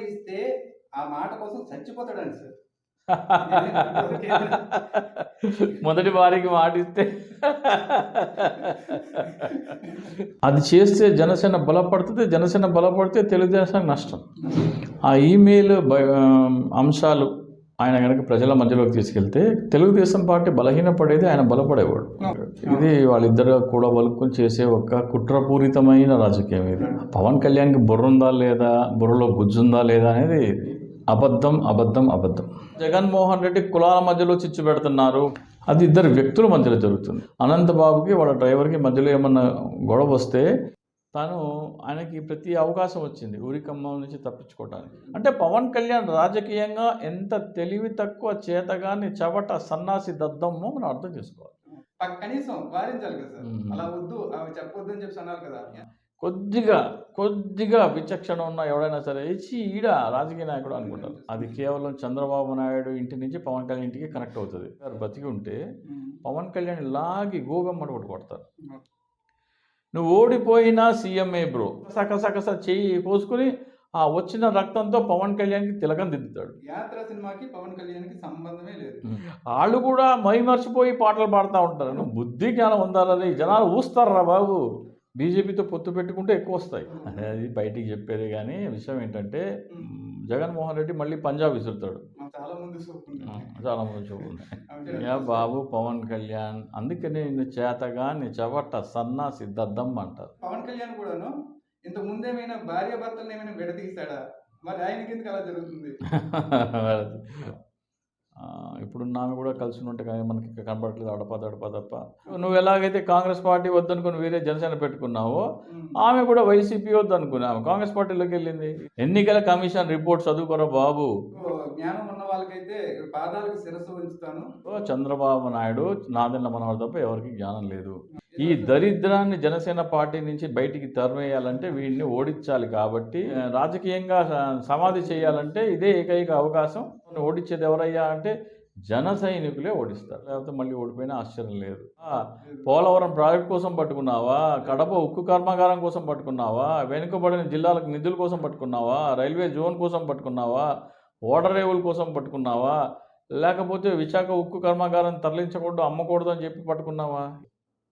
ఇస్తే ఆ మాట కోసం చచ్చిపోతాడండి సార్. మొదటి వారికి మాటిస్తే అది చేస్తే జనసేన బలపడుతుంది జనసేన బలపడితే తెలుగుదేశానికి నష్టం. ఆ ఈమెయిల్ అంశాలు ఆయన కనుక ప్రజల మధ్యలోకి తీసుకెళ్తే తెలుగుదేశం పార్టీ బలహీనపడేది ఆయన బలపడేవాడు. ఇది వాళ్ళిద్దరు కూడా వలుక్కుని చేసే ఒక కుట్రపూరితమైన రాజకీయం ఇది. పవన్ కళ్యాణ్కి బుర్ర ఉందా లేదా బుర్రలో గుజ్జుందా లేదా అనేది అబద్ధం అబద్ధం అబద్ధం. జగన్మోహన్ రెడ్డి కులాల మధ్యలో చిచ్చు పెడుతున్నారు. అది ఇద్దరు వ్యక్తుల మధ్యలో జరుగుతుంది. అనంతబాబుకి వాళ్ళ డ్రైవర్కి మధ్యలో ఏమన్నా గొడవ వస్తే తను ఆయనకి ప్రతి అవకాశం వచ్చింది ఊరికమ్మ నుంచి తప్పించుకోవడానికి అంటే పవన్ కళ్యాణ్ రాజకీయంగా ఎంత తెలివి తక్కువ చేతగాని చవట సన్నాసి దద్దమ్మో మనం అర్థం చేసుకోవాలి. కనీసం వారించాలి కదా సార్. అలా వద్దు అవి చెప్పొద్దు అని చెప్పి అన్నారు కదా కొద్దిగా కొద్దిగా విచక్షణ ఉన్న ఎవడైనా సరే ఇచ్చి ఈడ రాజకీయ నాయకుడు అనుకుంటారు. అది కేవలం చంద్రబాబు నాయుడు ఇంటి నుంచి పవన్ కళ్యాణ్ ఇంటికి కనెక్ట్ అవుతుంది. బతికి ఉంటే. పవన్ కళ్యాణ్ లాగి గోగమ్మట కొట్టు కొడతారు నువ్వు ఓడిపోయినా సీఎంఏ బ్రో. సక సకస చెయ్యి కోసుకుని ఆ వచ్చిన రక్తంతో పవన్ కళ్యాణ్కి తిలకం దిద్దుతాడు. యాత్ర సినిమాకి పవన్ కళ్యాణ్కి సంబంధమే లేదు. వాళ్ళు కూడా మై మర్చిపోయి పాటలు పాడుతూ ఉంటారు. నువ్వు బుద్ధి జ్ఞానం ఉండాలని జనాలు ఊస్తారా బాబు. బీజేపీతో పొత్తు పెట్టుకుంటే ఎక్కువ వస్తాయి. అది బయటికి చెప్పేది కానీ విషయం ఏంటంటే జగన్మోహన్ రెడ్డి మళ్ళీ పంజాబ్ విసురుతాడు. చాలా ముందు చూపున్నాయి యా బాబు పవన్ కళ్యాణ్ అందుకనే నిన్ను చేతగా నీ చెవట సన్నాసి దద్దమ్మ అంటారు. పవన్ కళ్యాణ్ కూడాను ఇంతకు ముందేమైనా భార్య భర్తలను ఏమైనా విడదీస్తాడా మరి ఆయనకి ఎందుకు అలా జరుగుతుంది? ఇప్పుడు ఆమె కూడా కలిసి ఉంటే కానీ మనకి కనబడట్లేదు అడప దడప తప్ప. నువ్వు ఎలాగైతే కాంగ్రెస్ పార్టీ వద్దనుకుని వేరే జనసేన పెట్టుకున్నావో. ఆమె కూడా వైసీపీ వద్దనుకుని ఆమె కాంగ్రెస్ పార్టీలోకి వెళ్ళింది. ఎన్నికల కమిషన్ రిపోర్ట్ చదువుకోరా బాబు. జ్ఞానం ఉన్న వాళ్ళకైతే పాదాలకు శిరస్సు ఉంచుతాను ఓ చంద్రబాబు నాయుడు నాదెండ్ల మనవాడు తప్ప ఎవరికి జ్ఞానం లేదు. ఈ దరిద్రాన్ని జనసేన పార్టీ నుంచి బయటికి తరిమేయాలంటే వీడిని ఓడించాలి కాబట్టి రాజకీయంగా సమాధి చేయాలంటే ఇదే ఏకైక అవకాశం. ఓడించేది ఎవరయ్యా అంటే జన సైనికులే ఓడిస్తారు. లేకపోతే మళ్ళీ ఓడిపోయినా ఆశ్చర్యం లేదు. పోలవరం ప్రాజెక్ట్ కోసం పట్టుకున్నావా? కడప ఉక్కు కర్మాగారం కోసం పట్టుకున్నావా? వెనుకబడిన జిల్లాలకు నిధుల కోసం పట్టుకున్నావా? రైల్వే జోన్ కోసం పట్టుకున్నావా? ఓడరేవుల కోసం పట్టుకున్నావా? లేకపోతే విశాఖ ఉక్కు కర్మాగారం తరలించకూడదు అమ్మకూడదు అని చెప్పి పట్టుకున్నావా?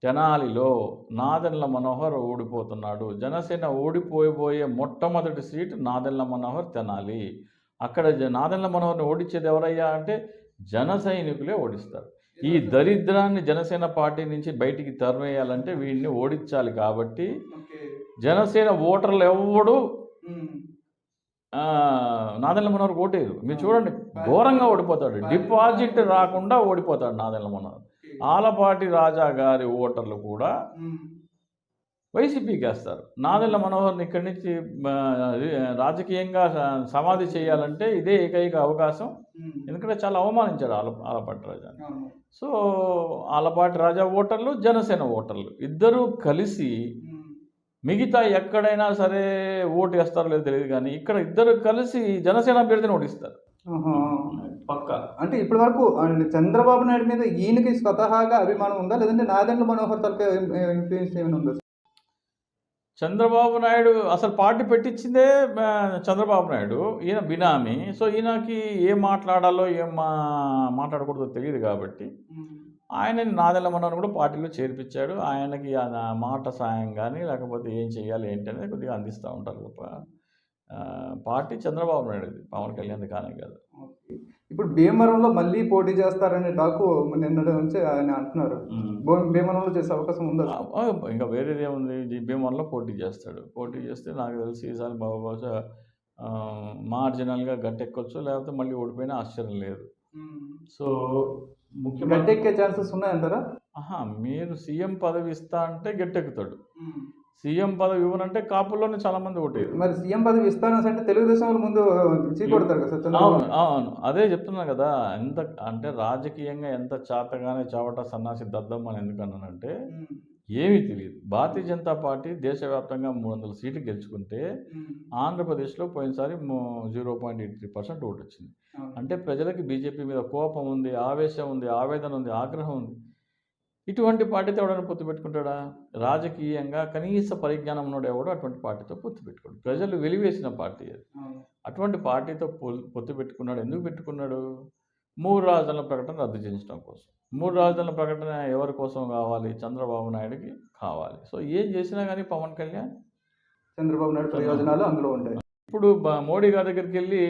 తెనాలిలో నాదెండ్ల మనోహర్ ఓడిపోతున్నాడు. జనసేన ఓడిపోయిపోయే మొట్టమొదటి సీట్ నాదెండ్ల మనోహర్ తెనాలి. అక్కడ జ- నాదెండ్ల మనోహర్ని ఓడించేది ఎవరయ్యా అంటే జన సైనికులే ఓడిస్తారు. ఈ దరిద్రాన్ని జనసేన పార్టీ నుంచి బయటికి తరిమేయాలంటే వీడిని ఓడించాలి కాబట్టి జనసేన ఓటర్లు ఎవడు నాదెండ్ల మనోహర్ ఓటేరు మీరు చూడండి ఘోరంగా ఓడిపోతాడు డిపాజిట్ రాకుండా ఓడిపోతాడు నాదెండ్ల మనోహర్. ఆలపాటి రాజా గారి ఓటర్లు కూడా. వైసీపీకి వేస్తారు నాదెళ్ళ మనోహర్ని ఇక్కడి నుంచి రాజకీయంగా సమాధి చేయాలంటే ఇదే ఏకైక అవకాశం. ఎందుకంటే చాలా అవమానించారు ఆల ఆలపాటి రాజాని. సో ఆలపాటి రాజా ఓటర్లు జనసేన ఓటర్లు ఇద్దరూ కలిసి. మిగతా ఎక్కడైనా సరే ఓటు వేస్తారో లేదో తెలియదు కానీ ఇక్కడ ఇద్దరు కలిసి జనసేన అభ్యర్థిని ఓడిస్తారు ఆహా. పక్క. అంటే ఇప్పటి వరకు చంద్రబాబు నాయుడు మీద ఈయనకి స్వతహాగా అభిమానం ఉందా? లేదంటే నాదెండ్ల మనోహర్ తలక ఇన్ఫ్లుయెన్స్ ఏమైనా ఉందా? చంద్రబాబు నాయుడు అసలు పార్టీ పెట్టించిందే చంద్రబాబు నాయుడు. ఈయన బినామీ. సో ఈయనకి ఏం మాట్లాడాలో ఏం మాట్లాడకూడదో తెలియదు కాబట్టి ఆయనని నాదెల్ల మనోహర్ కూడా పార్టీలో చేర్పించాడు. ఆయనకి మాట సాయం కానీ లేకపోతే ఏం చేయాలి ఏంటి అనేది కొద్దిగా అందిస్తూ ఉంటారు తప్ప పార్టీ చంద్రబాబు నాయుడు పవన్ కళ్యాణ్ కానే కాదు. ఇప్పుడు భీమవరంలో మళ్ళీ పోటీ చేస్తారనే టాకు నిన్నటి నుంచి ఆయన అంటున్నారు. భీమవరంలో చేసే అవకాశం ఉందా? ఇంకా వేరేది ఏముంది? భీమవరంలో పోటీ చేస్తాడు. పోటీ చేస్తే నాకు తెలిసి ఈసారి బాబు బహుశా ఆ, మార్జినల్గా గట్టెక్కొచ్చు లేకపోతే మళ్ళీ ఓడిపోయినా ఆశ్చర్యం లేదు. సో ముఖ్యమంత్రి గట్టెక్కే ఛాన్సెస్ ఉన్నాయంటారా ఆహా మీరు సీఎం పదవి ఇస్తా అంటే గట్టెక్కుతాడు. సీఎం పదవి ఇవ్వనంటే కాపుల్లోనే చాలా మంది ఓటేరు మరి సీఎం పదవి ఇస్తానని అంటే తెలుగుదేశం వాళ్ళు ముందు చీకొడతారు కదా అవును అవును. అదే చెప్తున్నా కదా ఎంత అంటే రాజకీయంగా ఎంత చాతగానే చావట సన్నాసి దద్దం అని ఎందుకన్నానంటే ఏమీ తెలియదు. భారతీయ జనతా పార్టీ దేశవ్యాప్తంగా మూడు వందల సీట్లు గెలుచుకుంటే ఆంధ్రప్రదేశ్లో పోయినసారి zero point eight three percent vote వచ్చింది. అంటే ప్రజలకి బీజేపీ మీద కోపం ఉంది ఆవేశం ఉంది ఆవేదన ఉంది ఆగ్రహం ఉంది. ఇటువంటి పార్టీతో ఎవడైనా పొత్తు పెట్టుకుంటాడా? రాజకీయంగా కనీస పరిజ్ఞానం ఉన్నాడు ఎవడో అటువంటి పార్టీతో పొత్తు పెట్టుకోడు. ప్రజలు వెలివేసిన పార్టీ అది. అటువంటి పార్టీతో పొత్తు పెట్టుకున్నాడు. ఎందుకు పెట్టుకున్నాడు? మూడు రాజధానుల ప్రకటన రద్దు చేయించడం కోసం. మూడు రాజధానుల ప్రకటన ఎవరి కోసం కావాలి? చంద్రబాబు నాయుడుకి కావాలి. సో ఏం చేసినా కానీ పవన్ కళ్యాణ్ చంద్రబాబు నాయుడు ప్రయోజనాలు అందులో ఉంటాయి. ఇప్పుడు మోడీ గారి దగ్గరికి వెళ్ళి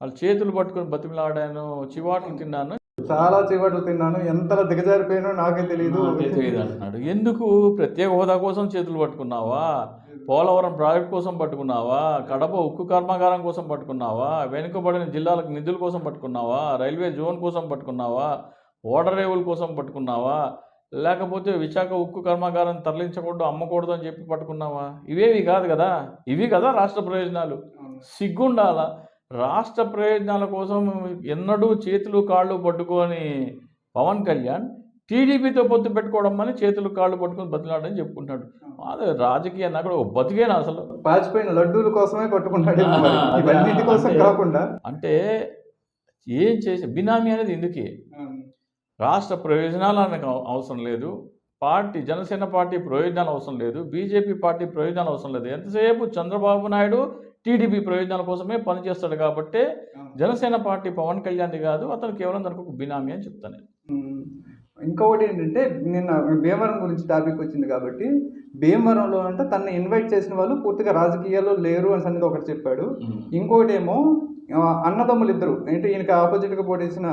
వాళ్ళు చేతులు పట్టుకొని బతిమిలాడాను చివాట్లు తిన్నాను చాలా చివట్లు తిన్నాను. ఎంతలా దిగజారిపోయానో నాకే తెలియదు తెలియదు అంటున్నాడు. ఎందుకు? ప్రత్యేక హోదా కోసం చేతులు పట్టుకున్నావా? పోలవరం ప్రాజెక్ట్ కోసం పట్టుకున్నావా? కడప ఉక్కు కర్మాగారం కోసం పట్టుకున్నావా? వెనుకబడిన జిల్లాలకు నిధుల కోసం పట్టుకున్నావా? రైల్వే జోన్ కోసం పట్టుకున్నావా? ఓడర్ రేవుల కోసం పట్టుకున్నావా? లేకపోతే విశాఖ ఉక్కు కర్మాగారం తరలించకూడదు అమ్మకూడదు అని చెప్పి పట్టుకున్నావా? ఇవేవి కాదు కదా. ఇవి కదా రాష్ట్ర ప్రయోజనాలు. సిగ్గుండాల? రాష్ట్ర ప్రయోజనాల కోసం ఎన్నడూ చేతులు కాళ్ళు పట్టుకొని పవన్ కళ్యాణ్ టీడీపీతో పొత్తు పెట్టుకోవడం అని చేతులు కాళ్ళు పట్టుకొని బతిలాడని చెప్పుకుంటాడు అదే రాజకీయ నాయకుడు ఒక బతికేనా అసలు? పాచిపోయిన లడ్డూల కోసమే పట్టుకున్నాడు కోసం కాకుండా. అంటే ఏం చేసి బినామీ అనేది ఎందుకే? రాష్ట్ర ప్రయోజనాలు అవ- అవసరం లేదు. పార్టీ జనసేన పార్టీ ప్రయోజనాలు అవసరం లేదు. బీజేపీ పార్టీ ప్రయోజనాలు అవసరం లేదు. ఎంతసేపు చంద్రబాబు నాయుడు టీడీపీ ప్రయోజనాల కోసమే పనిచేస్తాడు కాబట్టి జనసేన పార్టీ పవన్ కళ్యాణ్ది కాదు అతను కేవలం దానికి ఒక బినామీ అని చెప్తాను ఇంకొకటి ఏంటంటే నిన్న భీమవరం గురించి టాపిక్ వచ్చింది కాబట్టి భీమవరంలో అంటే తనని ఇన్వైట్ చేసిన వాళ్ళు పూర్తిగా రాజకీయాల్లో లేరు అని అనేది ఒకటి చెప్పాడు. ఇంకోటి ఏమో అన్నదమ్ములు ఇద్దరు అంటే ఈయనకి ఆపోజిట్గా పోటీ చేసిన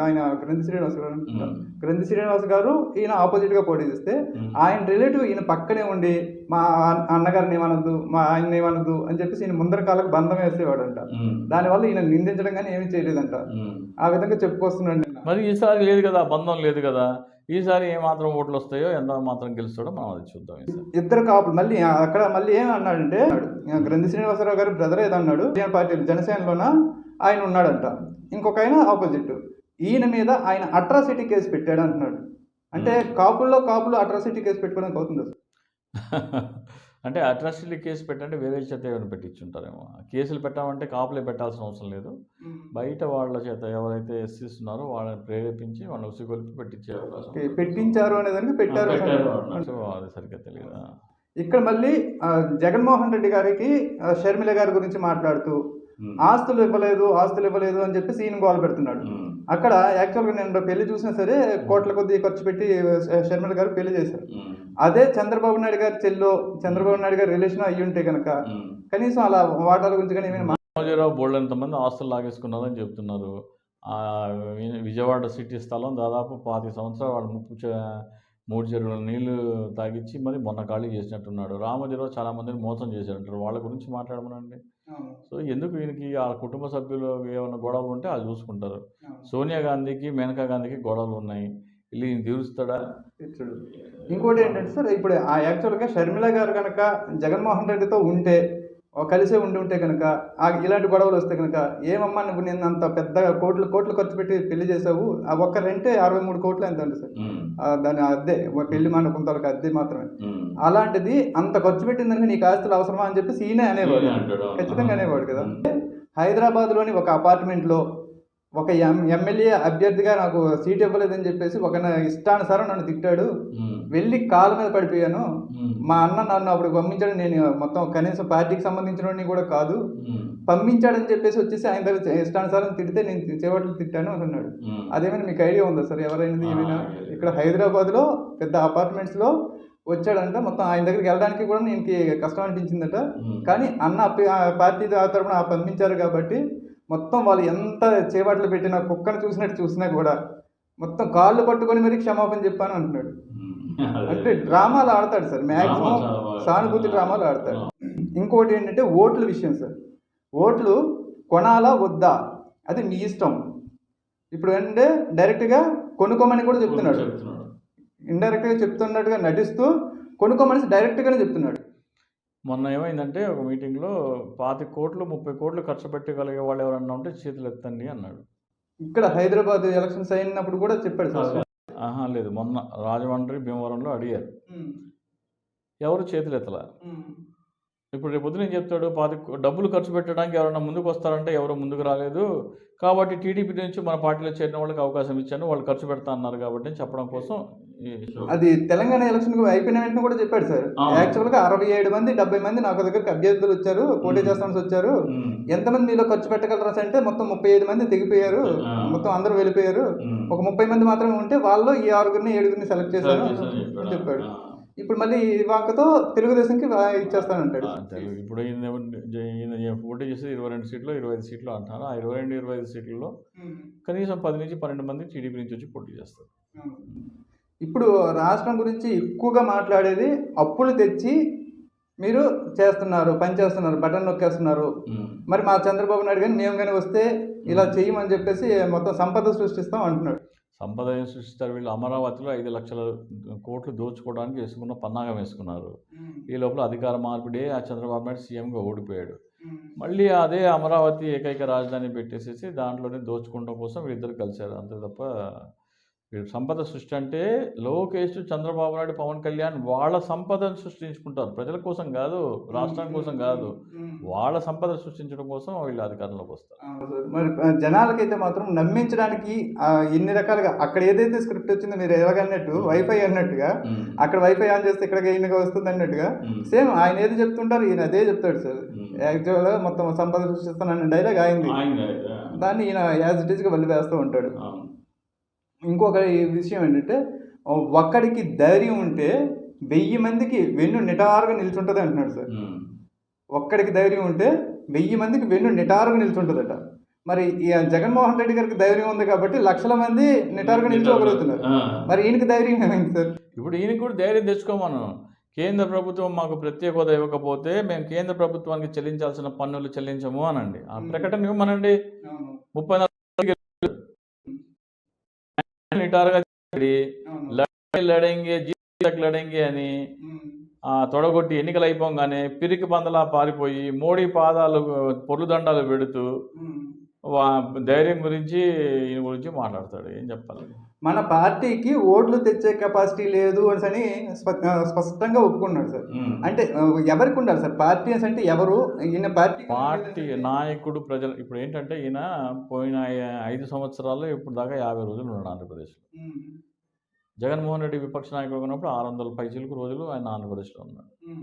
ఆయన గ్రంథి శ్రీనివాస్ గారు అనుకుంటా. గ్రంథి శ్రీనివాస్ గారు ఈయన ఆపోజిట్గా పోటీ చేస్తే ఆయన రిలేటివ్ ఈయన పక్కనే ఉండి మా అన్న- అన్నగారిని ఏమనద్దు మా ఆయన్ని ఏమనద్దు అని చెప్పేసి ఈయన ముందర కాలకు బంధం వేసేవాడంట. దానివల్ల ఈయన నిందించడం కానీ ఏమీ చేయలేదంట. ఆ విధంగా చెప్పుకొస్తున్నాడు. మరి ఈసారి లేదు కదా బంధం లేదు కదా? ఈసారి ఏ మాత్రం ఓట్లు వస్తాయో ఎంత మాత్రం గెలుస్తాడో మనం అది చూద్దాం ఇద్దరు కాపులు మళ్ళీ అక్కడ మళ్ళీ ఏం అన్నాడంటే గ్రంథి శ్రీనివాసరావు గారు బ్రదర్ ఏదో అన్నాడు జన పార్టీ జనసేనలోన ఆయన ఉన్నాడంట. ఇంకొక ఆయన ఆపోజిట్ ఈయన మీద ఆయన అట్రాసిటీ కేసు పెట్టాడు అంటున్నాడు. అంటే కాపుల్లో కాపులు అట్రాసిటీ కేసు పెట్టుకోవడానికి అవుతుంది. అంటే అట్రాసిటీ కేసు పెట్టంటే వేరే చేత ఏమైనా పెట్టించుంటారేమో కేసులు పెట్టామంటే కాపులే పెట్టాల్సిన అవసరం లేదు. బయట వాళ్ళ చేత ఎవరైతే ఎస్సీస్ ఉన్నారో వాళ్ళని ప్రేరేపించి వాళ్ళని ఉసిగొలిపి పెట్టించారు అనే దానికి పెట్టారు అది సరిగ్గా తెలియదా? ఇక్కడ మళ్ళీ జగన్మోహన్ రెడ్డి గారికి షర్మిల గారి గురించి మాట్లాడుతూ ఆస్తులు ఇవ్వలేదు ఆస్తులు ఇవ్వలేదు అని చెప్పేసి ఈయన గోల పెడుతున్నాడు. అక్కడ యాక్చువల్గా నేను పెళ్ళి చూసినా సరే కోట్ల కొద్ది ఖర్చు పెట్టి షర్మిల గారు పెళ్ళి చేశారు. అదే చంద్రబాబు నాయుడు గారి చెల్లో చంద్రబాబు నాయుడు గారి రిలేషన్ అయ్యి ఉంటే కనుక కనీసం అలా వాటాల గురించి కానీ ఏమైనా రామోజీరావు బోల్డ్ ఎంతమంది ఆస్తులు లాగేసుకున్నారని చెప్తున్నారు. విజయవాడ సిటీ స్థలం దాదాపు పాతి సంవత్సరాలు వాళ్ళు ముప్పు మూడు చెరువుల నీళ్ళు తాగిచ్చి మరి మొన్న ఖాళీ చేసినట్టున్నాడు. రామోజీరావు చాలా మందిని మోసం చేశారంటారు వాళ్ళ గురించి మాట్లాడమనండి. సో ఎందుకు ఈయనకి ఆ కుటుంబ సభ్యులు ఏమైనా గొడవలు ఉంటే అది చూసుకుంటారు. సోనియా గాంధీకి మేనకా గాంధీకి గొడవలు ఉన్నాయి. వీళ్ళు ఈయన తీరుస్తాడా? ఇంకోటి ఏంటంటే సార్ ఇప్పుడు ఆ యాక్చువల్గా షర్మిల గారు కనుక జగన్మోహన్ రెడ్డితో ఉంటే కలిసే ఉండి ఉంటే కనుక ఆ ఇలాంటి గొడవలు వస్తే కనుక ఏమమ్మా నువ్వు నేను అంత పెద్ద కోట్లు కోట్లు ఖర్చు పెట్టి పెళ్ళి చేసావు? ఆ ఒక్క రెంటే అరవై మూడు కోట్లు ఎంత అండి సార్? దాని అద్దె పెళ్ళి మండపం తాలూకు అద్దె మాత్రమే. అలాంటిది అంత ఖర్చు పెట్టిందని నీకు ఆస్తులు అవసరమా అని చెప్పేసి ఈయనే అనేవాడు. ఖచ్చితంగా అనేవాడు కదా. హైదరాబాద్లోని ఒక అపార్ట్మెంట్లో ఒక ఎం ఎమ్మెల్యే అభ్యర్థిగా నాకు సీట్ ఇవ్వలేదని చెప్పేసి ఒక ఇష్టానుసారం నన్ను తిట్టాడు. వెళ్ళి కాళ్ళ మీద పడిపోయాను. మా అన్న నన్ను అప్పుడు పంపించాడు. నేను మొత్తం కనీసం పార్టీకి సంబంధించిన కూడా కాదు. పంపించాడని చెప్పేసి వచ్చేసి ఆయన దగ్గర ఇష్టానుసారం తిడితే నేను చేపట్లు తిట్టాను అంటున్నాడు. అదేమైనా మీకు ఐడియా ఉందా సార్? ఎవరైనా ఏమైనా? ఇక్కడ హైదరాబాద్లో పెద్ద అపార్ట్మెంట్స్లో వచ్చాడంట. మొత్తం ఆయన దగ్గరికి వెళ్ళడానికి కూడా నేను కష్టం అనిపించిందట. కానీ అన్న పార్టీ తరపున పంపించారు కాబట్టి మొత్తం వాళ్ళు ఎంత చేపట్లు పెట్టినా కుక్కను చూసినట్టు చూసినా కూడా మొత్తం కాళ్ళు పట్టుకొని మరి క్షమాపణ చెప్పాను అంటున్నాడు. అంటే డ్రామాలు ఆడతాడు సార్ మ్యాక్సిమం సానుభూతి డ్రామాలు ఆడతాడు. ఇంకోటి ఏంటంటే ఓట్ల విషయం సార్. ఓట్లు కొనాలా వద్దా? అది మీ ఇష్టం. ఇప్పుడు ఏంటంటే డైరెక్ట్గా కొనుక్కోమని కూడా చెప్తున్నాడు. ఇండైరెక్ట్గా చెప్తున్నట్టుగా నటిస్తూ కొనుక్కోమని డైరెక్ట్గానే చెప్తున్నాడు. మొన్న ఏమైందంటే ఒక మీటింగ్లో పాతి కోట్లు ముప్పై కోట్లు ఖర్చు పెట్టగలిగే వాళ్ళు ఎవరన్నా ఉంటే చేతులు ఎత్తండి అన్నాడు. ఇక్కడ హైదరాబాద్ ఎలక్షన్స్ అయినప్పుడు కూడా చెప్పాడు సార్. ఆహా లేదు. మొన్న రాజమండ్రి భీమవరంలో అడిగారు. ఎవరు చేతులు ఎత్తలా? ఇప్పుడు రేపు పొద్దున ఏం చెప్తాడు? పాతి డబ్బులు ఖర్చు పెట్టడానికి ఎవరైనా ముందుకు వస్తారంటే ఎవరు ముందుకు రాలేదు. కాబట్టి టీడీపీ నుంచి మన పార్టీలో చేరిన వాళ్ళకి అవకాశం ఇచ్చాను వాళ్ళు ఖర్చు పెడతా అన్నారు కాబట్టి చెప్పడం కోసం అది తెలంగాణ ఎలక్షన్ అయిపోయిన వెంటనే కూడా చెప్పాడు సార్. యాక్చువల్గా అరవై ఏడు మంది డెబ్బై మంది నాకు దగ్గరికి అభ్యర్థులు వచ్చారు పోటీ. చేస్తానికి వచ్చారు ఎంతమంది మీలో ఖర్చు పెట్టగలరా అంటే మొత్తం ముప్పై ఐదు మంది తెగిపోయారు. మొత్తం అందరూ వెళ్ళిపోయారు. ఒక ముప్పై మంది మాత్రమే ఉంటే వాళ్ళు ఈ ఆరుగురిని ఏడుగురిని సెలెక్ట్ చేశారు? అని చెప్పాడు. ఇప్పుడు మళ్ళీ ఈ వాకతో తెలుగుదేశంకి ఇచ్చేస్తానంటాడు ఇప్పుడు ఈయన పోటీ చేసి ఇరవై రెండు సీట్లు ఇరవై ఐదు సీట్లు అంటారు ఆ ఇరవై రెండు ఇరవై ఐదు సీట్లలో కనీసం పది నుంచి పన్నెండు మంది టీడీపీ నుంచి వచ్చి పోటీ చేస్తారు ఇప్పుడు రాష్ట్రం గురించి ఎక్కువగా మాట్లాడేది అప్పులు తెచ్చి మీరు చేస్తున్నారు పని చేస్తున్నారు బటన్ నొక్కేస్తున్నారు. మరి మా చంద్రబాబు నాయుడు కానీ మేము కానీ వస్తే ఇలా చెయ్యమని చెప్పేసి మొత్తం సంపద సృష్టిస్తాం అంటున్నాడు. సంపద ఏం సృష్టిస్తారు వీళ్ళు అమరావతిలో ఐదు లక్షల కోట్లు దోచుకోవడానికి వేసుకున్న పన్నాగం వేసుకున్నారు. ఈ లోపల అధికార మార్పిడే ఆ చంద్రబాబు నాయుడు సీఎంగా ఓడిపోయాడు. మళ్ళీ అదే అమరావతి ఏకైక రాజధాని పెట్టేసేసి దాంట్లోనే దోచుకోవడం కోసం వీళ్ళిద్దరు కలిశారు. అంతే తప్ప సంపద సృష్టి అంటే లోకేష్ చంద్రబాబు నాయుడు పవన్ కళ్యాణ్ వాళ్ళ సంపదను సృష్టించుకుంటారు. ప్రజల కోసం కాదు రాష్ట్రం కోసం కాదు. వాళ్ళ సంపద సృష్టించడం కోసం వీళ్ళు అధికారంలోకి వస్తారు. మరి జనాలకైతే మాత్రం నమ్మించడానికి ఎన్ని రకాలుగా అక్కడ ఏదైతే స్క్రిప్ట్ వచ్చిందో మీరు ఎలాగన్నట్టు వైఫై అన్నట్టుగా అక్కడ వైఫై ఆన్ చేస్తే ఇక్కడికి ఈయనగా వస్తుంది అన్నట్టుగా సేమ్ ఆయన ఏది చెప్తుంటారు ఈయన అదే చెప్తాడు సార్. యాక్చువల్గా మొత్తం సంపద సృష్టిస్తానన్న డైలాగ్ అయింది దాన్ని ఈయన యాజ్ ఇట్ ఈస్గా వేస్తూ ఉంటాడు. ఇంకొక విషయం ఏంటంటే ఒక్కడికి ధైర్యం ఉంటే వెయ్యి మందికి వెన్ను నిటారుగా నిల్చుంటుంది అంటున్నాడు సార్. ఒక్కడికి ధైర్యం ఉంటే వెయ్యి మందికి వెన్ను నిటారుగా నిల్చుంటుందట. మరి జగన్మోహన్ రెడ్డి గారికి ధైర్యం ఉంది కాబట్టి లక్షల మంది నిటారుగా నిల్చోగలుగుతున్నారు. మరి ఈయనకి ధైర్యం ఏమైంది సార్? ఇప్పుడు ఈయనకి కూడా ధైర్యం తెచ్చుకోమను కేంద్ర ప్రభుత్వం మాకు ప్రత్యేక హోదా ఇవ్వకపోతే మేము కేంద్ర ప్రభుత్వానికి చెల్లించాల్సిన పన్నులు చెల్లించము అనండి. ఆ ప్రకటన ఇవ్వమనండి. ముప్పై చేయండి. లడంగే జీతకు లడంగే అని ఆ తొడగొట్టి ఎన్నికలు అయిపోగానే పిరికి పందలా పారిపోయి మోడీ పాదాలు పొర్లుదండాలు పెడుతూ ధైర్యం గురించి ఈయన గురించి మాట్లాడతాడు. ఏం చెప్పాలి? మన పార్టీకి ఓట్లు తెచ్చే కెపాసిటీ లేదు అని స్ప- స్పష్టంగా ఒప్పుకున్నాడు సార్. అంటే ఎవరికి ఉండాలి సార్? పార్టీ అంటే ఎవరు? ఈయన పార్టీ పార్టీ నాయకుడు ప్రజలు ఇప్పుడు ఏంటంటే ఈయన పోయిన ఐదు సంవత్సరాలు ఇప్పుడు దాకా యాభై రోజులు ఉన్నాడు ఆంధ్రప్రదేశ్లో. జగన్మోహన్ రెడ్డి విపక్ష నాయకుడు ఉన్నప్పుడు ఆరు వందల పైచిలకు రోజులు ఆయన ఆంధ్రప్రదేశ్లో ఉన్నాడు.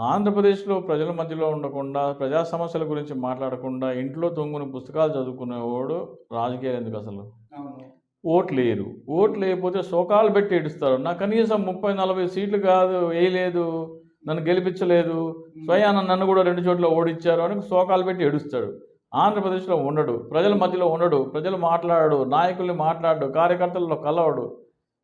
ఆంధ్రప్రదేశ్లో ప్రజల మధ్యలో ఉండకుండా ప్రజా సమస్యల గురించి మాట్లాడకుండా ఇంట్లో తొంగుని పుస్తకాలు చదువుకునేవాడు రాజకీయాలు ఎందుకు అసలు. ఓట్లు వేయరు ఓట్లు వేయకపోతే శోకాలు పెట్టి ఏడుస్తారు. నా కనీసం ముప్పై నలభై సీట్లు కాదు వేయలేదు నన్ను గెలిపించలేదు స్వయాన నన్ను కూడా రెండు చోట్ల ఓడించారు అని శోకాలు పెట్టి ఏడుస్తాడు. ఆంధ్రప్రదేశ్లో ఉండడు ప్రజల మధ్యలో ఉండడు ప్రజలు మాట్లాడడు నాయకుల్ని మాట్లాడు కార్యకర్తలలో కలవడు.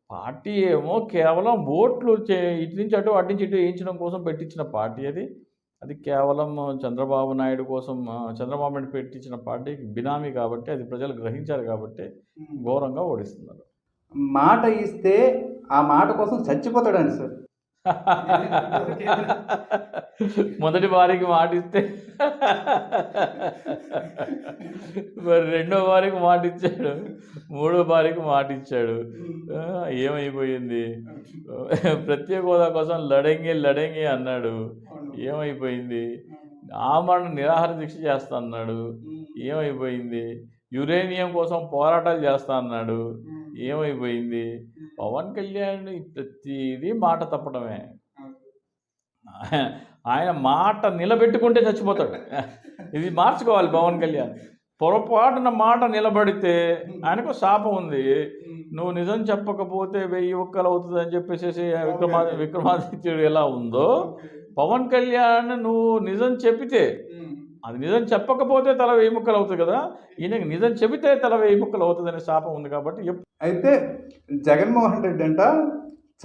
పార్టీ ఏమో కేవలం ఓట్లు చే ఇటు నుంచి అటు అటు నుంచి ఇటు వేయించడం కోసం పెట్టించిన పార్టీ అది. అది కేవలం చంద్రబాబు నాయుడు కోసం చంద్రబాబు నాయుడు పెట్టించిన పార్టీకి బినామీ కాబట్టి అది ప్రజలు గ్రహించారు కాబట్టి. ఘోరంగా ఓడిస్తున్నారు. మాట ఇస్తే ఆ మాట కోసం చచ్చిపోతాడండి సార్. మొదటి వారికి మాట ఇస్తే. మరి రెండో వారికి మాట ఇచ్చాడు మూడో వారికి మాట ఇచ్చాడు. ఆ, ఏమైపోయింది? ప్రత్యేక హోదా కోసం లడంగి లడంగి అన్నాడు. ఏమైపోయింది? ఆమరణ నిరాహార దీక్ష చేస్తా అన్నాడు ఏమైపోయింది? యురేనియం కోసం పోరాటాలు చేస్తా అన్నాడు ఏమైపోయింది? పవన్ కళ్యాణ్ ప్రతిదీ మాట తప్పడమే. ఆయన మాట నిలబెట్టుకుంటే చచ్చిపోతాడు. ఇది మార్చుకోవాలి పవన్ కళ్యాణ్. పొరపాటున మాట నిలబడితే ఆయనకు శాపం ఉంది. నువ్వు నిజం చెప్పకపోతే వెయ్యి ఒక్కలు అవుతుంది అని చెప్పేసి విక్రమా విక్రమాదిత్యుడు ఎలా ఉందో పవన్ కళ్యాణ్ నువ్వు నిజం చెప్పితే అది నిజం చెప్పకపోతే తల వెయ్యి ముక్కలు అవుతుంది కదా? ఈయనకి నిజం చెబితే తల వెయ్యి ముక్కలు అవుతుంది అనే శాపం ఉంది కాబట్టి అయితే జగన్మోహన్ రెడ్డి అంట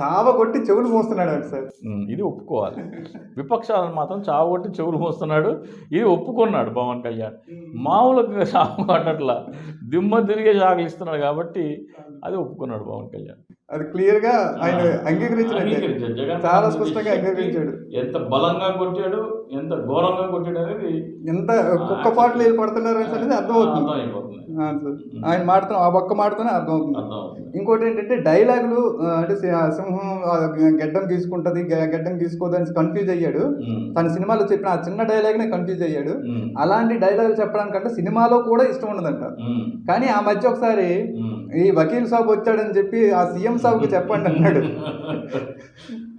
చావగొట్టి చెవులు మోస్తున్నాడు అంట సార్ ఇది ఒప్పుకోవాలి. విపక్షాలను మాత్రం చావగొట్టి చెవులు మోస్తున్నాడు. ఇది ఒప్పుకున్నాడు పవన్ కళ్యాణ్. మామూలుగా షాకు పట్టట్లా దిమ్మ తిరిగే షాకులు ఇస్తున్నాడు కాబట్టి అది ఒప్పుకున్నాడు పవన్ కళ్యాణ్. అది క్లియర్గా ఆయన అంగీకరించాడు. చాలా స్పష్టంగా అంగీకరించాడు. ఎంత బలంగా కొట్టాడు ఎంత ఘోరంగా కొట్టాడు అనేది ఎంత కుక్క పాటలు వీళ్ళు పడుతున్నారు అనేది అర్థమవుతుంది. ఆయన మాటతో ఆ ఒక్క మాటతోనే అర్థమవుతుంది. ఇంకోటి ఏంటంటే డైలాగులు అంటే సింహం గడ్డం తీసుకుంటది గడ్డం తీసుకోదని కన్ఫ్యూజ్ అయ్యాడు. తన సినిమాలో చెప్పిన ఆ చిన్న డైలాగ్నే కన్ఫ్యూజ్ అయ్యాడు. అలాంటి డైలాగులు చెప్పడానికంటే సినిమాలో కూడా ఇష్టం ఉండదంట. కానీ ఆ మధ్య ఒకసారి. ఈ వకీల్ సాబ్ వచ్చాడని చెప్పి ఆ సీఎం సాబ్కి చెప్పండి అన్నాడు.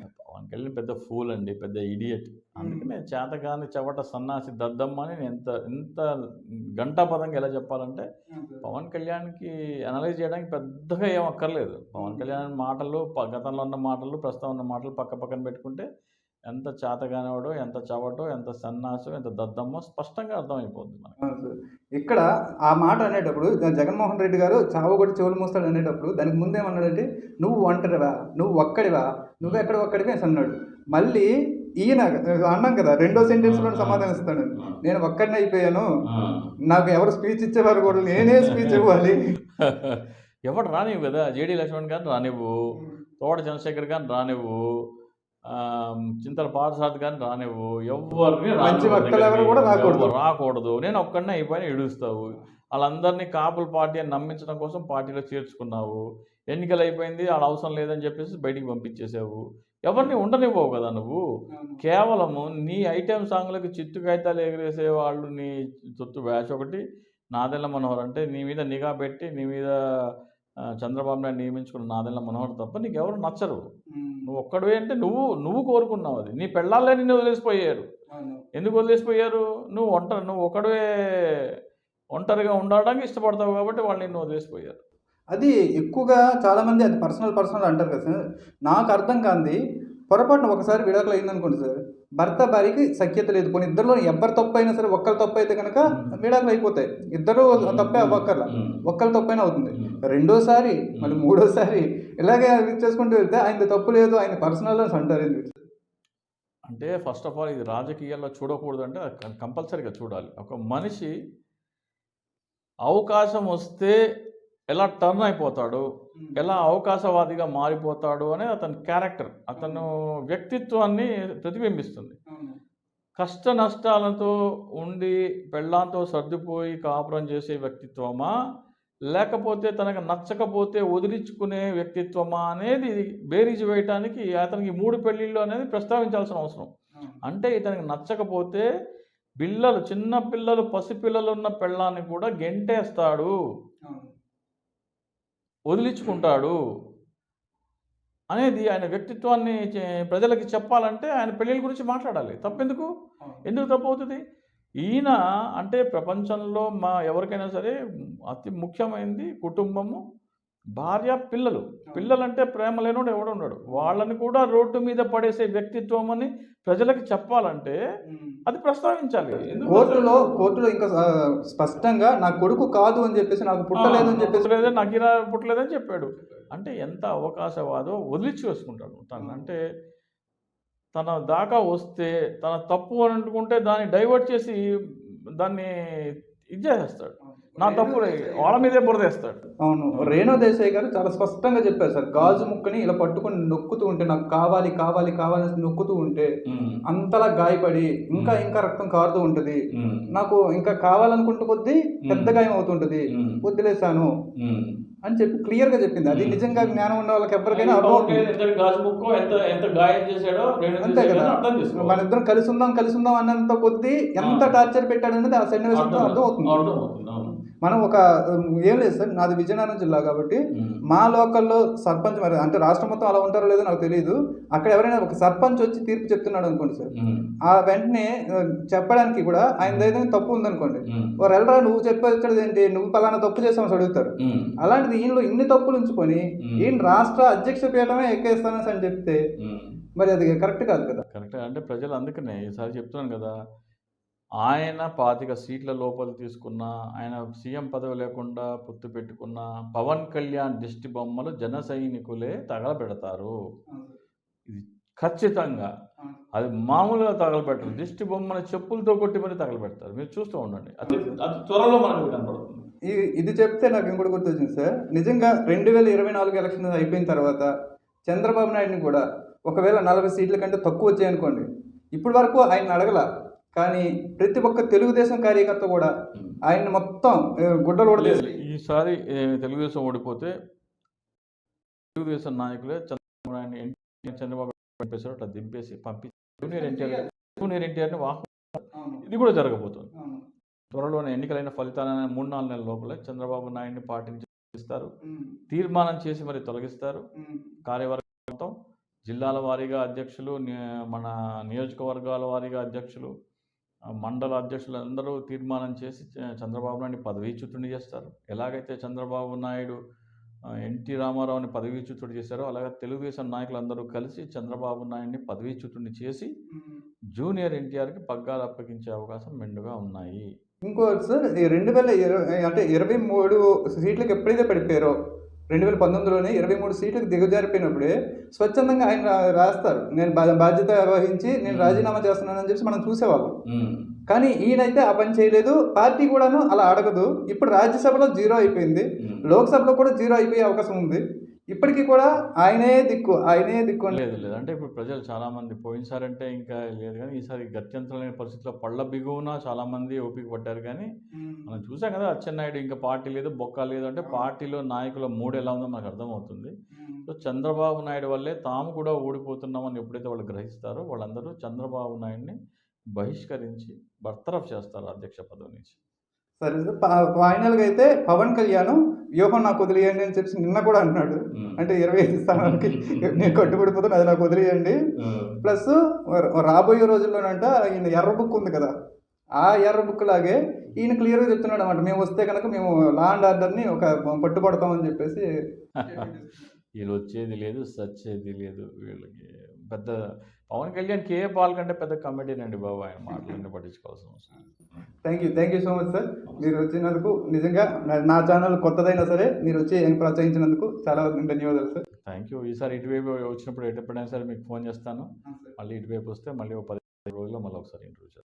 కళ్యాణ్ పెద్ద ఫూల్ అండి పెద్ద ఇడియట్. అందుకనే చేతగాని చెవట సన్నాసి దద్దమ్మ అని నేను ఎంత ఎంత గంటాపదంగా ఎలా చెప్పాలంటే పవన్ కళ్యాణ్కి అనలైజ్ చేయడానికి పెద్దగా ఏం అక్కర్లేదు. పవన్ కళ్యాణ్ మాటలు గతంలో ఉన్న మాటలు ప్రస్తుతం ఉన్న మాటలు పక్క పక్కన పెట్టుకుంటే ఎంత చేతగానివాడో ఎంత చవటో ఎంత సన్నాసో ఎంత దద్దమ్మో స్పష్టంగా అర్థమైపోద్ది మనకి. ఇక్కడ ఆ మాట అనేటప్పుడు జగన్మోహన్ రెడ్డి గారు చావగొట్టి చెవులు మూస్తాడు అనేటప్పుడు దానికి ముందేమన్నాడంటే నువ్వు ఒంటరివా? నువ్వు ఒక్కడివా? నువ్వు ఎక్కడ ఒక్కడివే అని అన్నాడు మళ్ళీ ఈయన అన్నాం కదా రెండో సెంటెన్స్లో సమాధానం ఇస్తాడు. నేను ఒక్కడిని అయిపోయాను. నాకు ఎవరు స్పీచ్ ఇచ్చేవారు కూడా నేనే స్పీచ్ ఇవ్వాలి. ఎవడు రానివ్వు కదా? జేడీ లక్ష్మణ్ గారిని రానివ్వు. తోట చంద్రశేఖర్ గారిని రానివ్వు. చింతల పార్సాద్ గారిని రానివ్వు. ఎవరిని. రాకూడదు. రాకూడదు. నేను ఒక్కడనే అయిపోయిన ఏడుస్తావు. వాళ్ళందరినీ కాపుల పార్టీ అని నమ్మించడం కోసం పార్టీలో చేర్చుకున్నావు. ఎన్నికలు అయిపోయింది వాళ్ళ అవసరం లేదని చెప్పేసి బయటికి పంపించేసావు. ఎవరిని ఉండనివ్వవు కదా నువ్వు. కేవలము నీ ఐటెం సాంగ్లకు చిత్తు కాగితాలు ఎగిరేసే వాళ్ళు నీ చుట్టూ బ్యాచ్ ఒకటి నాదెల్ల మనోహర్ అంటే నీ మీద నిఘా పెట్టి నీ మీద చంద్రబాబు నాయుడు నియమించుకున్న నాదెల్ల మనోహర్ తప్ప నీకు ఎవరు నచ్చరు నువ్వు ఒక్కడివే అంటే నువ్వు నువ్వు కోరుకున్నావు అది. నీ పెళ్ళాలే నిన్ను వదిలేసిపోయారు. ఎందుకు వదిలేసిపోయారు? నువ్వు ఒంటరి నువ్వు ఒక్కడివే ఒంటరిగా ఉండడానికి ఇష్టపడతావు కాబట్టి వాళ్ళు నిన్ను వదిలేసిపోయారు. అది ఎక్కువగా చాలా మంది అది పర్సనల్ పర్సనల్ అంటారు కదా సార్. నాకు అర్థం కాంది పొరపాటున ఒకసారి విడాకులు అయిందనుకోండి సార్. భర్త భార్యకి సఖ్యత లేదు. కొన్ని ఇద్దరిలో ఎవరు తప్పు అయినా సరే ఒక్కరు తప్పు అయితే కనుక విడాకులు అయిపోతాయి. ఇద్దరు తప్పే అవ్వక్కర్లా. ఒక్కరు తప్పైనా అవుతుంది. రెండోసారి మళ్ళీ మూడోసారి ఇలాగే చేసుకుంటూ వెళ్తే ఆయన తప్పు లేదు ఆయన పర్సనల్ అంటారు. అంటే ఫస్ట్ ఆఫ్ ఆల్ ఇది రాజకీయాల్లో చూడకూడదు అంటే కంపల్సరీగా చూడాలి. ఒక మనిషి అవకాశం వస్తే ఎలా టర్న్ అయిపోతాడు? ఎలా అవకాశవాదిగా మారిపోతాడు అనేది అతని క్యారెక్టర్ అతను వ్యక్తిత్వాన్ని ప్రతిబింబిస్తుంది. కష్ట నష్టాలతో ఉండి పెళ్ళాంతో సర్దుపోయి కాపురం చేసే వ్యక్తిత్వమా? లేకపోతే తనకు నచ్చకపోతే వదిలించుకునే వ్యక్తిత్వమా అనేది బేరీజు వేయటానికి అతనికి మూడు పెళ్ళిళ్ళు అనేది ప్రస్తావించాల్సిన అవసరం. అంటే ఇతనికి నచ్చకపోతే పిల్లలు చిన్న పిల్లలు పసిపిల్లలు ఉన్న పెళ్ళాన్ని కూడా గెంటేస్తాడు. వదిలించుకుంటాడు. అనేది ఆయన వ్యక్తిత్వాన్ని ప్రజలకి చెప్పాలంటే ఆయన పెళ్ళిళ్ళ గురించి మాట్లాడాలి. తప్పెందుకు? ఎందుకు తప్పు అవుతుంది? ఈయన అంటే ప్రపంచంలో మా ఎవరికైనా సరే అతి ముఖ్యమైనది కుటుంబము భార్య పిల్లలు. పిల్లలంటే ప్రేమ లేనోడు ఎవడు ఉన్నాడు వాళ్ళని కూడా రోడ్డు మీద పడేసే వ్యక్తిత్వం అని ప్రజలకు చెప్పాలంటే అది ప్రస్తావించాలి. కోర్టులో కోర్టులో ఇంకా స్పష్టంగా నా కొడుకు కాదు అని చెప్పేసి నాకు పుట్టలేదు అని చెప్పేసి పుట్టలేదని నాకు ఇలా పుట్టలేదని చెప్పాడు. అంటే ఎంత అవకాశవాదో వదిలించి వేసుకుంటాడు. తను అంటే తన దాకా వస్తే తన తప్పు అని అనుకుంటే దాన్ని డైవర్ట్ చేసి దాన్ని ఇది చేసేస్తాడు. నా తప్పు వాళ్ళ మీదే బురదేస్తాడు అవును. రేణు దేశాయ్ గారు చాలా స్పష్టంగా చెప్పారు సార్ గాజు ముక్కని ఇలా పట్టుకొని నొక్కుతూ ఉంటే నాకు కావాలి కావాలి కావాలని నొక్కుతూ ఉంటే అంతలా గాయపడి ఇంకా ఇంకా రక్తం కారుతూ ఉంటది. నాకు ఇంకా కావాలనుకుంటూ కొద్దీ పెద్ద గాయం అవుతుంటది వదిలేశాను అని చెప్పి క్లియర్గా చెప్పింది. అది నిజంగా జ్ఞానం ఉన్న వాళ్ళకి ఎవరికైనా అంతే కదా. మన ఇద్దరం కలిసి ఉందాం కలిసి ఉందాం అన్నంత కొద్దీ ఎంత టార్చర్ పెట్టాడు అనేది ఆ సన్నివేశంతో అర్థం అవుతుంది. మనం ఒక ఏం లేదు సార్ నాది విజయనగరం జిల్లా కాబట్టి. మా లోకల్లో సర్పంచ్ మరి అంటే రాష్ట్రం మొత్తం అలా ఉంటారో లేదో నాకు తెలియదు అక్కడ ఎవరైనా ఒక సర్పంచ్ వచ్చి తీర్పు చెప్తున్నాడు అనుకోండి సార్. ఆ వెంటనే చెప్పడానికి కూడా ఆయన ఏదైనా తప్పు ఉందనుకోండి. వారు వెళ్ళరా నువ్వు చెప్పేది ఏంటి నువ్వు పలానా తప్పు చేసామని అడుగుతారు. అలాంటిది ఈయనలో ఇన్ని తప్పులు ఉంచుకొని. ఈయన రాష్ట్ర అధ్యక్ష పీఠమే ఎక్కేస్తానని అని చెప్తే. మరి అది కరెక్ట్ కాదు కదా కరెక్ట్ అంటే ప్రజలు అందుకనే ఈసారి చెప్తున్నాను కదా ఆయన పాతిక సీట్ల లోపల తీసుకున్న ఆయన సీఎం పదవి లేకుండా పొత్తు పెట్టుకున్న పవన్ కళ్యాణ్ దిష్టి బొమ్మలు జన సైనికులే తగలబెడతారు. ఇది ఖచ్చితంగా. అది మామూలుగా తగలబెట్టరు. దిష్టి బొమ్మని చెప్పులతో కొట్టి మరి తగలబెడతారు. మీరు చూస్తూ ఉండండి. అది అది త్వరలో మనకు కనపడుతుంది ఇది ఇది చెప్తే నాకు ఇంకోటి గుర్తొచ్చింది సార్. నిజంగా రెండు వేల ఇరవై నాలుగు ఎలక్షన్ అయిపోయిన తర్వాత చంద్రబాబు నాయుడిని కూడా ఒకవేళ నలభై సీట్ల కంటే తక్కువ వచ్చాయనుకోండి ఇప్పటి వరకు ఆయన అడగల? కానీ ప్రతి ఒక్క తెలుగుదేశం కార్యకర్త కూడా ఆయన మొత్తం గుడ్డలు ఈసారి తెలుగుదేశం ఓడిపోతే తెలుగుదేశం నాయకులే చంద్రబాబు నాయుడు చంద్రబాబు పంపేశారు అట్లా దింపేసి పంపించి జూనియర్ ఎన్టీఆర్ జూనియర్ ఎన్టీఆర్ని వాహ ఇది కూడా జరగబోతుంది. త్వరలోనే ఎన్నికలైన ఫలితాలైన మూడు నాలుగు నెలల లోపలే చంద్రబాబు నాయుడిని నుంచి తొలగిస్తారు తీర్మానం చేసి మరి తొలగిస్తారు. కార్యవర్గం మొత్తం జిల్లాల వారీగా అధ్యక్షులు మన నియోజకవర్గాల వారీగా అధ్యక్షులు మండల అధ్యక్షులు అందరూ తీర్మానం చేసి చంద్రబాబు నాయుడిని పదవీచ్యుతుడిని చేస్తారు. ఎలాగైతే చంద్రబాబు నాయుడు ఎన్టీ రామారావుని పదవీచ్యుతుడు చేశారో అలాగే తెలుగుదేశం నాయకులందరూ కలిసి చంద్రబాబు నాయుడిని పదవీచ్యుతుడిని చేసి జూనియర్ ఎన్టీఆర్కి పగ్గాలు అప్పగించే అవకాశం మెండుగా ఉన్నాయి. ఇంకోటి సార్ ఈ రెండు వేల ఇరవై అంటే ఇరవై మూడు సీట్లకు ఎప్పుడైతే పడిపోయారో రెండు వేల పంతొమ్మిదిలోనే ఇరవై మూడు సీట్లకు దిగజారిపోయినప్పుడే స్వచ్ఛందంగా ఆయన రాస్తారు. నేను బాధ్యత వహించి నేను రాజీనామా చేస్తున్నానని చెప్పి మనం చూసేవాళ్ళం. కానీ ఈయనైతే ఆ పని చేయలేదు. పార్టీ కూడాను అలా అడగదు ఇప్పుడు రాజ్యసభలో జీరో అయిపోయింది. లోక్సభలో కూడా జీరో అయిపోయే అవకాశం ఉంది. ఇప్పటికీ కూడా ఆయనే దిక్కు ఆయనే దిక్కు లేదు లేదు. అంటే ఇప్పుడు ప్రజలు చాలా మంది పోయినసారంటే ఇంకా లేదు కానీ ఈసారి గత్యంతరం లేని పరిస్థితుల్లో పళ్ళ బిగువున చాలా మంది ఓపిక పడ్డారు కానీ మనం చూసాం కదా అచ్చెన్నాయుడు ఇంకా పార్టీ లేదు బొక్క లేదు అంటే పార్టీలో నాయకుల మూడు ఎలా ఉందో మనకు అర్థమవుతుంది. సో చంద్రబాబు నాయుడు వల్లే తాము కూడా ఓడిపోతున్నామని ఎప్పుడైతే వాళ్ళు గ్రహిస్తారో వాళ్ళందరూ చంద్రబాబు నాయుడిని బహిష్కరించి బర్తరఫ్ చేస్తారు అధ్యక్ష పదవి నుంచి. సరే ఫైనల్గా అయితే పవన్ కళ్యాణ్ వ్యూహం నాకు వదిలేయండి అని చెప్పి నిన్న కూడా అన్నాడు. అంటే ఇరవై ఐదు స్థానాలకి నేను కట్టుబడిపోతాను అది నాకు వదిలేయండి. ప్లస్ రాబోయే రోజుల్లోనంట ఈయన ఎర్ర బుక్ ఉంది కదా. ఆ ఎర్ర బుక్ లాగే ఈయన క్లియర్గా చెప్తున్నాడు అనమాట మేము వస్తే కనుక మేము లా అండ్ ఆర్డర్ని ఒక పట్టుబడతామని చెప్పేసి. వీళ్ళు వచ్చేది లేదు సచ్చేది లేదు. వీళ్ళకి పెద్ద పవన్ కళ్యాణ్ కే పాల్ కంటే పెద్ద అండి బాబు ఆయన మాటలన్నీ పట్టించుకోవాల్సిన అవసరం. Thank you thank you so much sir మీరు వచ్చినందుకు నిజంగా నా- ఛానల్ కొత్తదైనా సరే మీరు వచ్చి ప్రోత్సహించినందుకు చాలా ధన్యవాదాలు సార్ థ్యాంక్ యూ ఈసారి ఇటువైపు వచ్చినప్పుడు ఎప్పుడైనా సరే మీకు ఫోన్ చేస్తాను. మళ్ళీ ఇటువైపు వస్తే మళ్ళీ ఒక పది రోజుల్లో మళ్ళీ ఒకసారి ఇంటర్వ్యూ చేస్తాను.